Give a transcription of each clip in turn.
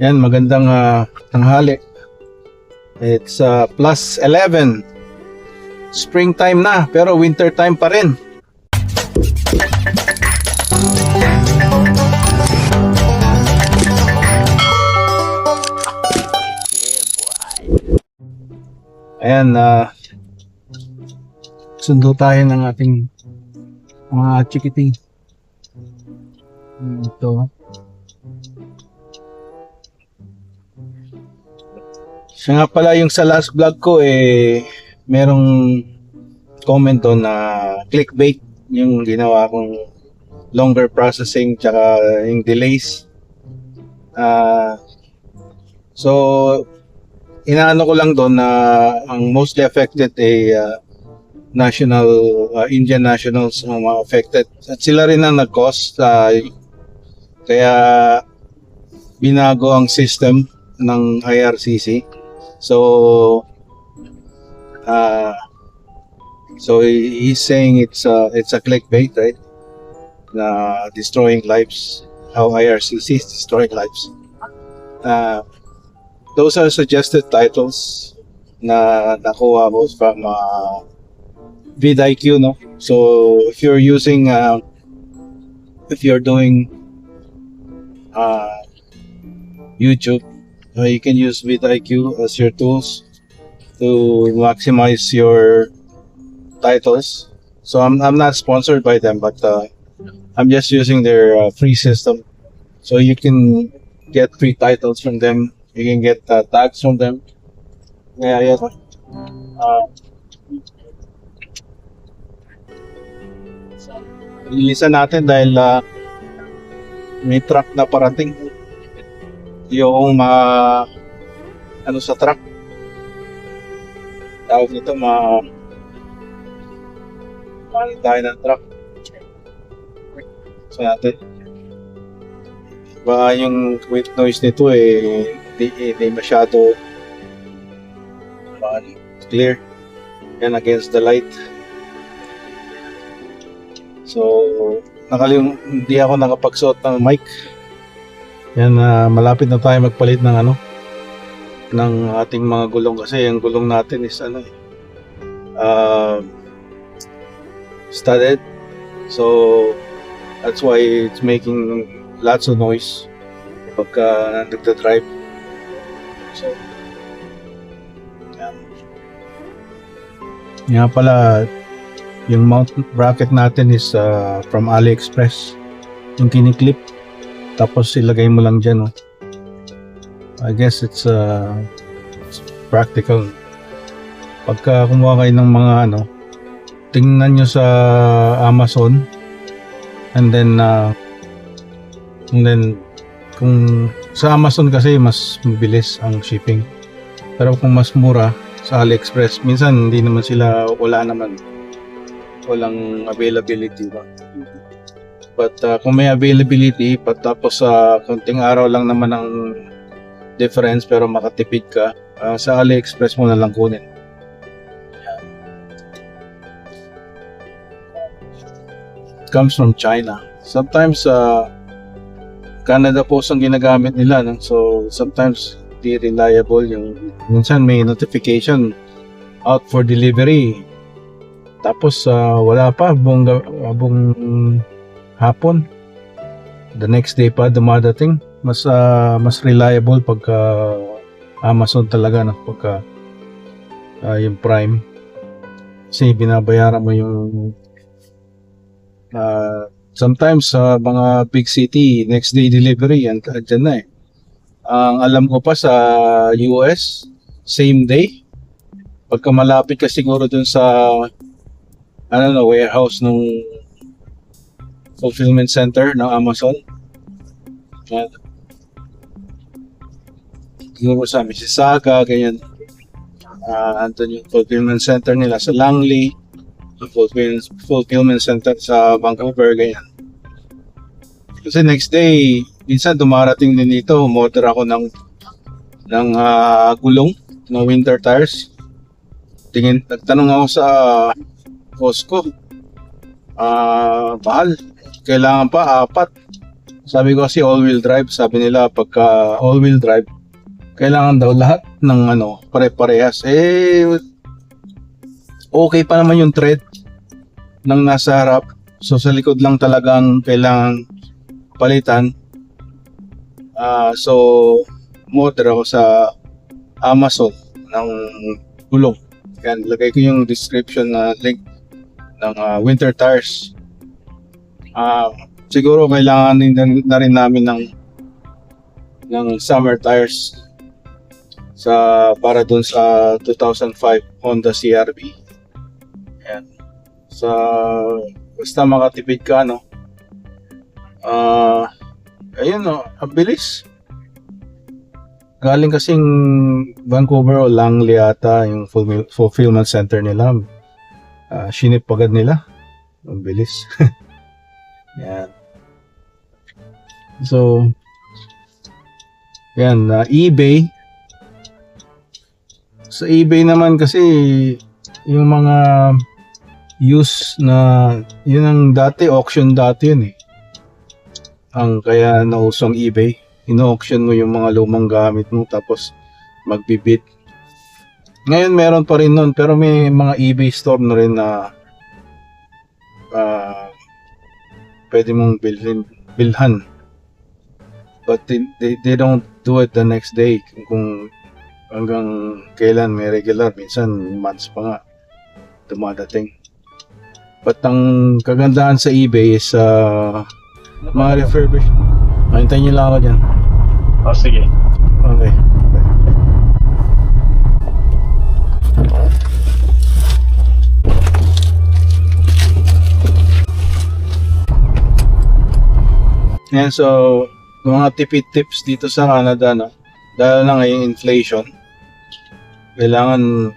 Yan, magandang ah, tanghali. It's uh, plus 11. Springtime na, pero winter time pa rin. Ayan, ah sundo tayo ng ating mga chikiting. Ito. Siya nga pala yung sa last vlog ko eh merong comment doon na clickbait yung ginawa kong longer processing tsaka yung delays. Ah so inaano ko lang doon na ang mostly affected ay ah, national ah, Indian nationals ang mga affected at sila rin ang nag-cause ah, kaya binago ang system ng IRCC so uh, so he's saying it's a, it's a clickbait right? Na destroying lives how IRCC is destroying lives. Uh, those are suggested titles na nakuha mo from uh, vidIQ no? So if you're using uh, if you're doing uh, YouTube uh, you can use vidIQ as your tools to maximize your titles. So I'm, I'm not sponsored by them but uh, I'm just using their uh, free system. So you can get free titles from them. You can get uh, tags from them. Yeah yeah uh, Ilisan natin dahil ah, may truck na parating. Yung mga ano sa truck. Tawag nito ma Mahal tayo ng truck. So natin. Baka yung white noise nito eh di, di masyado ah, clear. Yan against the light. So, nakalim hindi ako nakapagsuot ng mic. Yan, ah, malapit na tayo magpalit ng ano ng ating mga gulong kasi yung gulong natin is ano eh uh, studded. So, that's why it's making lots of noise pagka nagda-drive. So, yan. Nga pala, yung mount bracket natin is uh, from AliExpress. Yung kiniklip. Tapos ilagay mo lang dyan. Oh. I guess it's, uh, it's practical. Pagka kumuha kayo ng mga ano, tingnan nyo sa Amazon and then uh, and then kung sa Amazon kasi mas mabilis ang shipping pero kung mas mura sa AliExpress minsan hindi naman sila wala naman walang availability ba but uh, kung may availability pat tapos sa konting araw lang naman ang difference pero makatipid ka uh, sa AliExpress mo na lang kunin. Comes from China. Sometimes uh, Canada Post ang ginagamit nila no? so sometimes di reliable yung minsan may notification out for delivery. Tapos ah, wala pa buong, buong hapon. The next day pa dumadating. Mas ah, mas reliable pagka Amazon talaga no pagka ah, yung Prime. Kasi binabayaran mo yung ah, sometimes sa mga big city next day delivery yan andyan na eh. Ang alam ko pa sa US same day. Pagka malapit ka siguro dun sa ano na warehouse ng fulfillment center ng Amazon. Yan. Siguro sa Mississauga, ganyan. Ah, andun yung fulfillment center nila sa Langley, fulfillment, fulfillment center sa Vancouver, ganyan. Kasi next day, minsan dumarating din dito, umorder ako ng ng ah, gulong ng winter tires. Tingin, nagtanong ako sa Costco. Ah, mahal. Kailangan pa apat. Sabi ko kasi all-wheel drive, sabi nila pagka all-wheel drive, kailangan daw lahat ng ano, pare-parehas. Eh, okay pa naman yung tread ng nasa harap. So sa likod lang talagang kailangan palitan. Ah, so order ako sa Amazon ng gulong. Yan, lagay ko yung description na link ng ah, winter tires. Ah, siguro kailangan din na rin namin ng ng summer tires sa para dun sa 2005 Honda CRV. Ayan. Sa basta makatipid ka no. Ah, ayun no, ang bilis. Galing kasing Vancouver o Langley ata yung fulfill- fulfillment center nila. Ah, shinip agad nila. Ang bilis. yan. So, yan, na eBay. Sa eBay naman kasi yung mga use na yun ang dati auction dati yun eh. Ang kaya nausong eBay ino-auction mo yung mga lumang gamit mo tapos magbibid. Ngayon meron pa rin nun pero may mga eBay store na rin na ah pwede mong bilhin, bilhan. But they, they, they don't do it the next day kung hanggang kailan may regular. Minsan months pa nga dumadating. But ang kagandahan sa eBay is uh, mga refurbished. Hintayin nyo lang ako dyan. Oh, sige. Yan, so, mga tipid tips dito sa Canada, no? Dahil na ngayong inflation, kailangan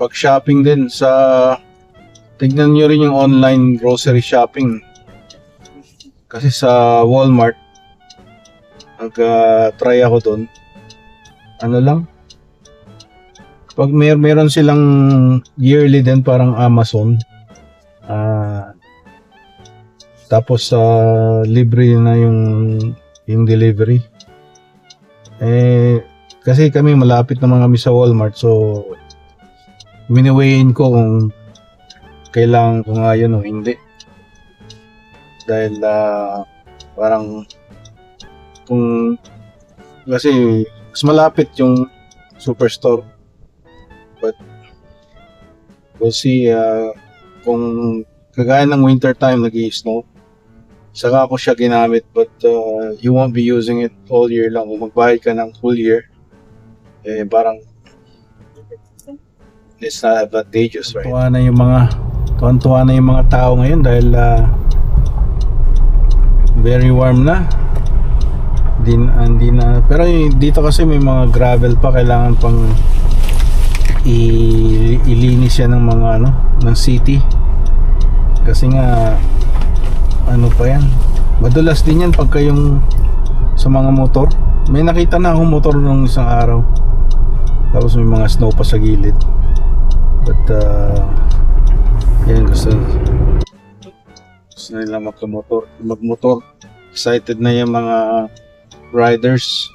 pag-shopping din sa tignan nyo rin yung online grocery shopping. Kasi sa Walmart, nag-try ako doon. Ano lang? Pag may meron silang yearly din parang Amazon. Ah tapos sa libre na yung yung delivery. Eh kasi kami malapit naman kami sa Walmart so winiweighin ko kung kailangan ko nga yun o hindi. Dahil ah, parang kung kasi mas malapit yung superstore but we'll see uh, kung kagaya ng winter time nag snow saka ako siya ginamit but uh, you won't be using it all year lang. Kung magbayad ka ng full year eh parang it's not advantageous right? Tuwa na yung mga tuwa na yung mga tao ngayon dahil uh, very warm na. Din hindi na. Pero dito kasi may mga gravel pa kailangan pang i- ilinis yan ng mga ano ng city. Kasi nga ano pa yan? Madulas din yan pagka yung sa mga motor. May nakita na akong motor nung isang araw. Tapos may mga snow pa sa gilid. But uh, yan gusto. Gusto nila magmotor magmotor. Excited na yung mga riders.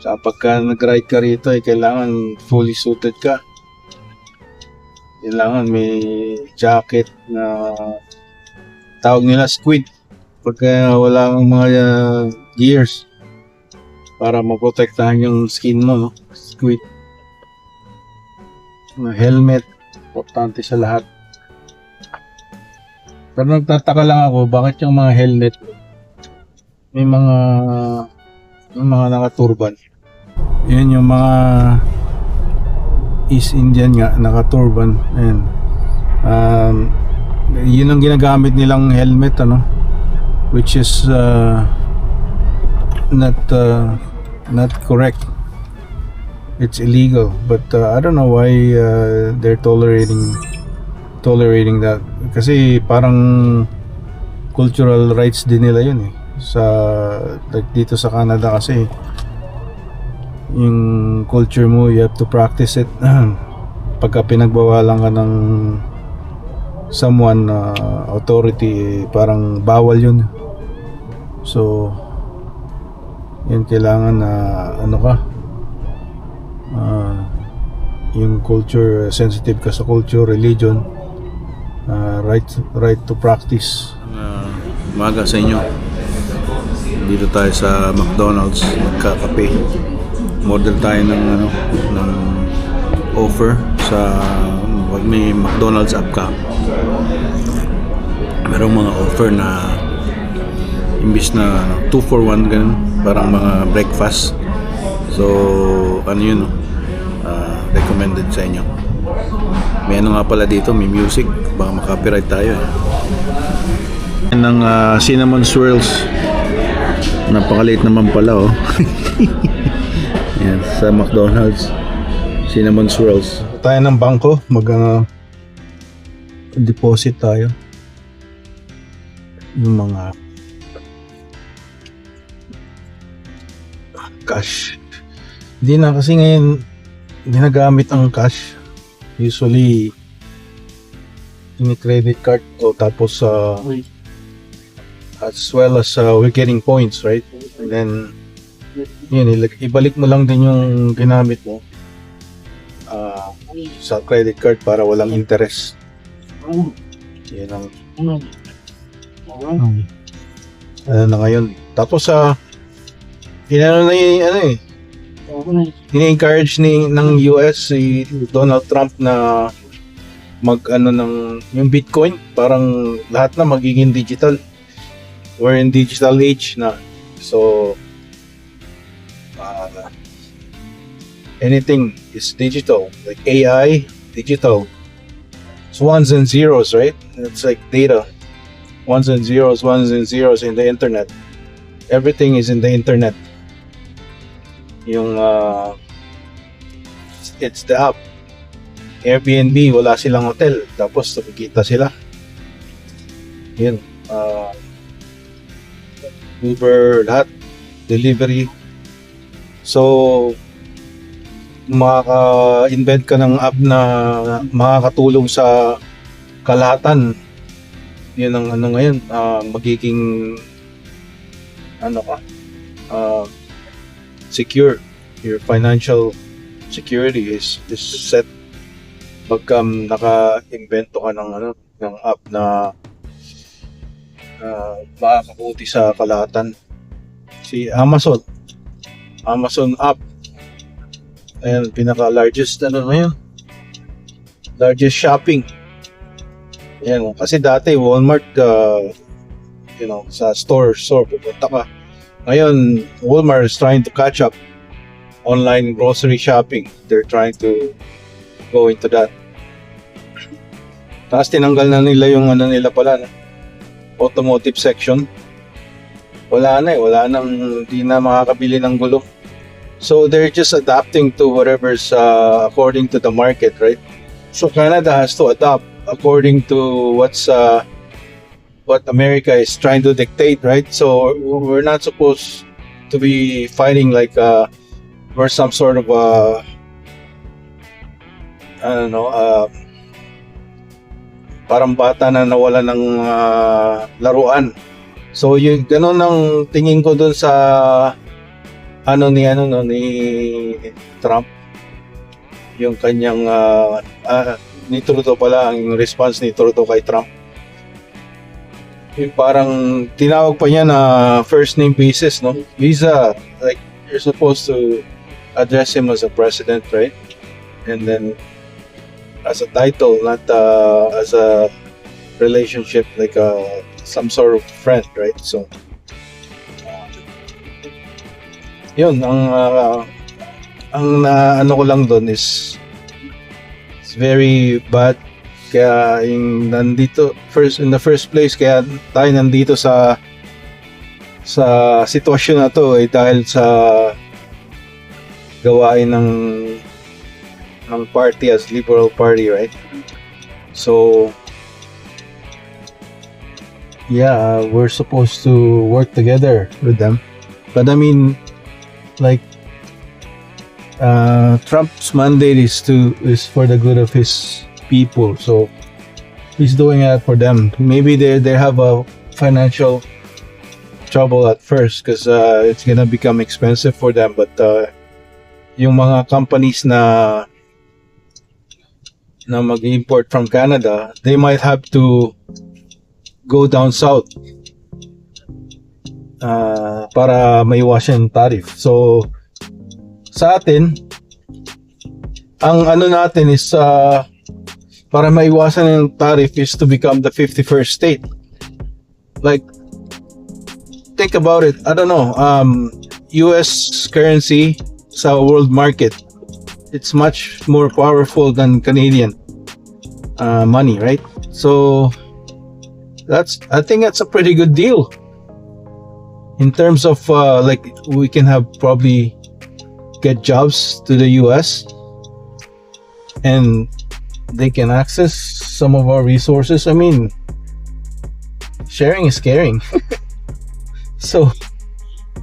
Sa pagka nag-ride ka rito ay kailangan fully suited ka. Kailangan may jacket na tawag nila squid. Pagka wala kang mga uh, gears. Para maprotektahan yung skin mo no? squid. Na helmet. Importante sa lahat. Pero nagtataka lang ako bakit yung mga helmet may mga yung mga naka-turban? Yun yung mga East Indian nga naka-turban. Ayan. Um, yun ang ginagamit nilang helmet ano? Which is uh, not uh, not correct. It's illegal. But uh, I don't know why uh, they're tolerating tolerating that. Kasi parang cultural rights din nila yun eh. Sa like dito sa Canada kasi yung culture mo you have to practice it. Pagka pinagbawalan ka ng someone uh, authority eh, parang bawal yun. So, yan kailangan na ano ka ah, yung culture sensitive ka sa culture religion ah, right right to practice. Uh, sa inyo. Dito tayo sa McDonald's magkakape. Order tayo ng ano ng offer sa pag may McDonald's app ka merong mga offer na imbis na ano, 2 for 1 ganun. Parang mga breakfast. So ano yun? Ah, recommended sa inyo. May ano nga pala dito may music. Baka makapiright tayo eh. Ng ah, cinnamon swirls. Napakaliit naman pala oh. Yan sa McDonald's. Cinnamon swirls tayo ng bangko mag ah, deposit tayo yung mga cash. Hindi na kasi ngayon ginagamit ang cash. Usually ini credit card o tapos uh, as well as uh, we're getting points, right? And then yun, ibalik mo lang din yung ginamit mo uh, sa credit card para walang interest. Yan ang ano na ngayon. Tapos sa uh, Inano na yung ano eh. Ini-encourage ni ng US si Donald Trump na mag ano ng yung Bitcoin parang lahat na magiging digital. We're in digital age na. So uh, anything is digital. Like AI, digital. It's ones and zeros, right? It's like data. Ones and zeros, ones and zeros in the internet. Everything is in the internet yung uh, it's the app Airbnb wala silang hotel tapos nakikita sila yun uh, Uber lahat delivery so makaka-invent ka ng app na makakatulong sa kalahatan yun ang ano ngayon uh, magiging ano ka uh, secure. Your financial security is is set pagka naka-invento ka ng ano ng app na uh, makakabuti sa kalahatan. Si Amazon. Amazon app. Ayan, pinaka-largest ano ngayon. Largest shopping. Ayan, kasi dati Walmart uh, you know, sa store, store pupunta ka ngayon, Walmart is trying to catch up online grocery shopping. They're trying to go into that. Tapos tinanggal na nila yung ano nila pala, no? automotive section. Wala na eh, wala nang hindi na makakabili ng gulong. So they're just adapting to whatever's uh, according to the market, right? So Canada has to adapt according to what's uh, what America is trying to dictate, right? So we're not supposed to be fighting like uh, we're some sort of uh, I don't know, uh, parang bata na nawala ng uh, laruan. So yung ganun ang tingin ko dun sa ano ni ano no ni Trump yung kanyang uh, uh, ni Trudeau pala ang response ni Trudeau kay Trump yung parang tinawag pa niya na first name basis, no? He's a, like, you're supposed to address him as a president, right? And then as a title, not uh, as a relationship, like a, some sort of friend, right? So, yun, ang, uh, ang na, ano ko lang doon is it's very bad kaya yung nandito first in the first place kaya tayo nandito sa sa sitwasyon na to ay dahil sa gawain ng ng party as Liberal Party, right? So yeah, we're supposed to work together with them. But I mean like uh, Trump's mandate is to is for the good of his people. So he's doing that for them. Maybe they they have a financial trouble at first because uh, it's gonna become expensive for them. But uh, yung mga companies na na mag-import from Canada, they might have to go down south uh, para maiwasan yung tariff. So, sa atin, ang ano natin is uh, para maiwasan yung tariff is to become the 51st state. Like, think about it. I don't know. Um, US currency sa world market, it's much more powerful than Canadian uh, money, right? So, that's I think that's a pretty good deal. In terms of uh, like we can have probably get jobs to the US and they can access some of our resources. I mean, sharing is caring. so,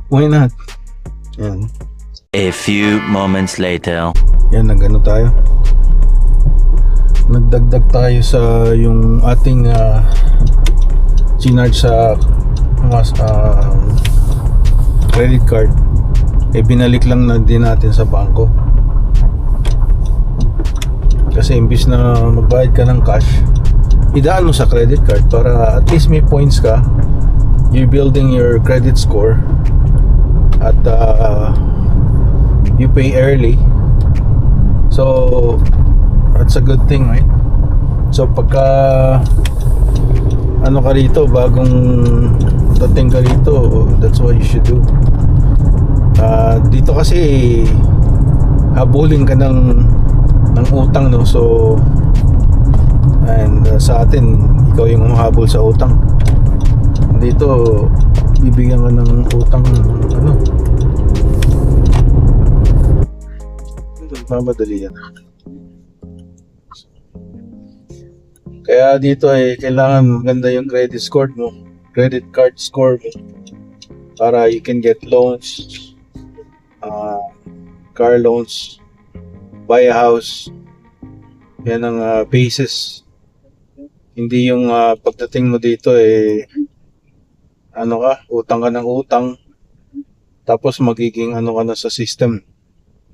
why not? Yan. A few moments later. Yan, nagano tayo. Nagdagdag tayo sa yung ating uh, ginarge sa mas uh, credit card. Eh, binalik lang na din natin sa bangko. Kasi imbis na magbayad ka ng cash, idaan mo sa credit card para at least may points ka. You're building your credit score at uh, you pay early. So, that's a good thing, right? So, pagka ano ka rito, bagong dating ka rito, that's what you should do. Ah, dito kasi habulin ka ng ng utang no? So and uh, sa atin ikaw yung humahabol sa utang. Dito bibigyan ka ng utang ano? Mamadali yan kaya dito ay kailangan maganda yung credit score mo credit card score mo para you can get loans uh, car loans buy a house. Yan ang uh, basis. Hindi yung uh, pagdating mo dito eh ano ka, utang ka ng utang tapos magiging ano ka na sa system.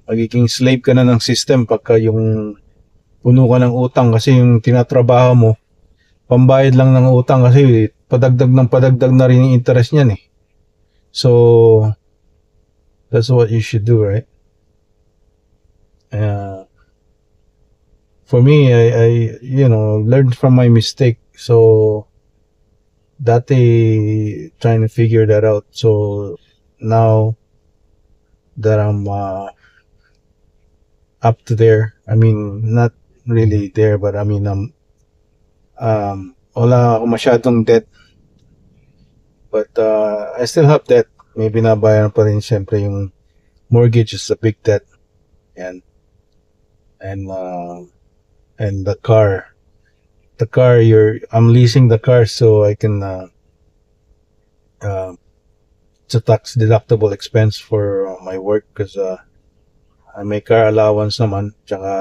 Magiging slave ka na ng system pagka yung puno ka ng utang kasi yung tinatrabaho mo pambayad lang ng utang kasi padagdag ng padagdag na rin yung interest niyan eh. So that's what you should do, right? uh, for me, I, I, you know, learned from my mistake. So, dati trying to figure that out. So, now that I'm uh, up to there, I mean, not really there, but I mean, I'm, um, wala ako masyadong debt. But uh, I still have debt. May binabayaran pa rin siyempre yung mortgage is a big debt. And and uh, and the car the car you're i'm leasing the car so i can uh, uh, it's a tax deductible expense for my work because uh, I make car allowance naman tsaka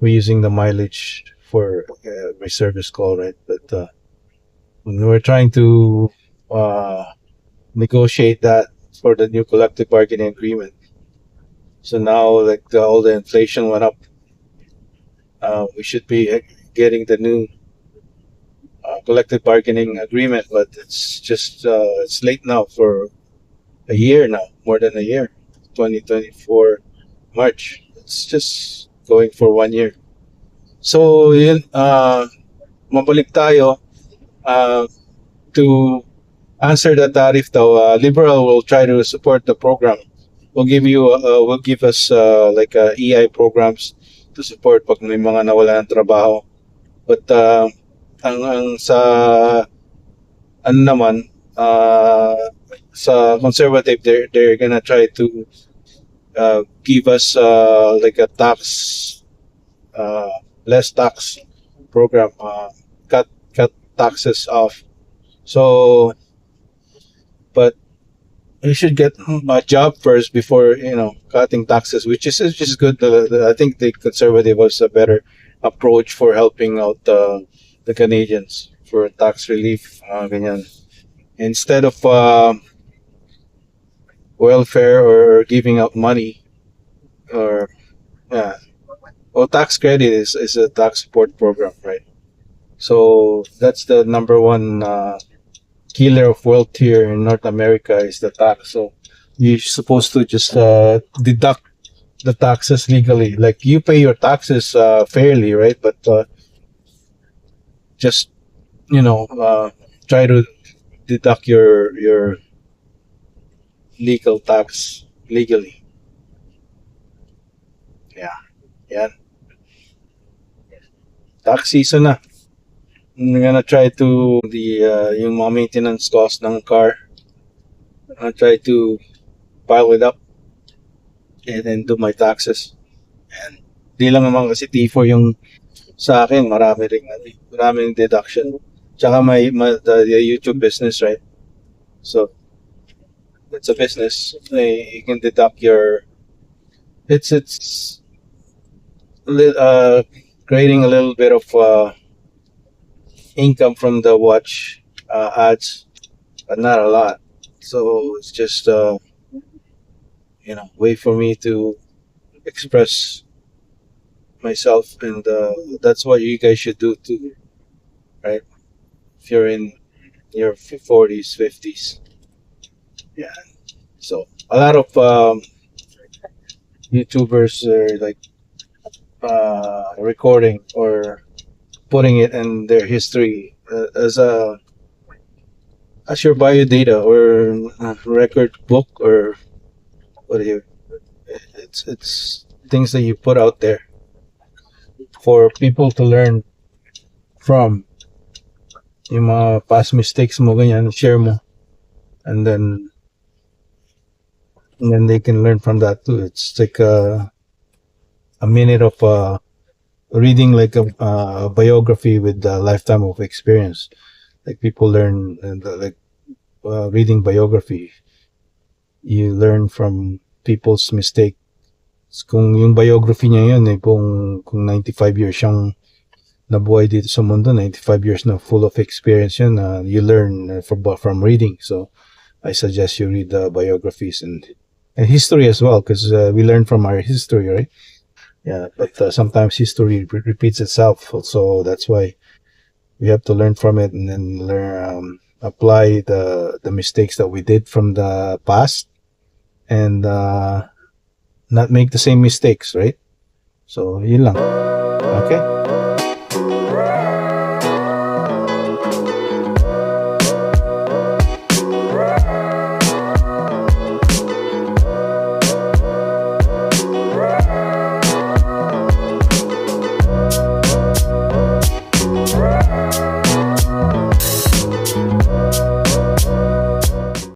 we're using the mileage for uh, my service call right but uh, when we're trying to uh, negotiate that for the new collective bargaining agreement so now, like the, all the inflation went up, uh, we should be getting the new uh, collective bargaining agreement, but it's just uh, it's late now for a year now, more than a year, 2024 March. It's just going for one year. So yun, uh, mabalik tayo uh, to answer the tariff though. Uh, Liberal will try to support the program will give you uh, will give us uh, like uh, EI programs to support pag may mga nawala ng trabaho. But uh, ang, ang sa ano naman uh, sa conservative they're, they're gonna try to uh, give us uh, like a tax uh, less tax program uh, cut cut taxes off so but you should get a job first before you know cutting taxes, which is which is good. The, the, I think the conservative was a better approach for helping out uh, the Canadians for tax relief, uh, ganyan. instead of uh, welfare or giving out money or yeah. Well tax credit is, is a tax support program right? So that's the number one uh, killer of wealth here in north america is the tax. So you're supposed to just uh, deduct the taxes legally. Like you pay your taxes uh, fairly right? But uh, just you know uh, try to deduct your your legal tax legally. Yeah. Yan. Tax season na. I'm gonna try to the uh, yung mga maintenance cost ng car. I'll try to pile it up and then do my taxes. And di lang naman kasi T4 yung sa akin, marami ring ano, maraming deduction. Tsaka may, may the, the YouTube business, right? So it's a business. You can deduct your. It's it's uh, creating a little bit of uh, income from the watch uh, ads, but not a lot. So it's just uh, you know way for me to express myself, and uh, that's what you guys should do too, right? If you're in your forties, fifties. Yeah. So a lot of um, YouTubers are like uh, recording or putting it in their history uh, as a as your bio data or record book or what you it's it's things that you put out there for people to learn from yung mga past mistakes mo ganyan share mo and then and then they can learn from that too. It's like a, a minute of uh, reading like a, uh, biography with a lifetime of experience. Like people learn and uh, like uh, reading biography, you learn from people's mistake. Kung yung biography niya yun, eh, kung, kung 95 years siyang nabuhay dito sa mundo, 95 years na full of experience yun, uh, you learn uh, from, from reading. So, I suggest you read the biographies and and history as well because uh, we learn from our history right? Yeah. But uh, sometimes history re- repeats itself so that's why we have to learn from it and then learn um, apply the the mistakes that we did from the past and uh, not make the same mistakes right? So yun lang. Okay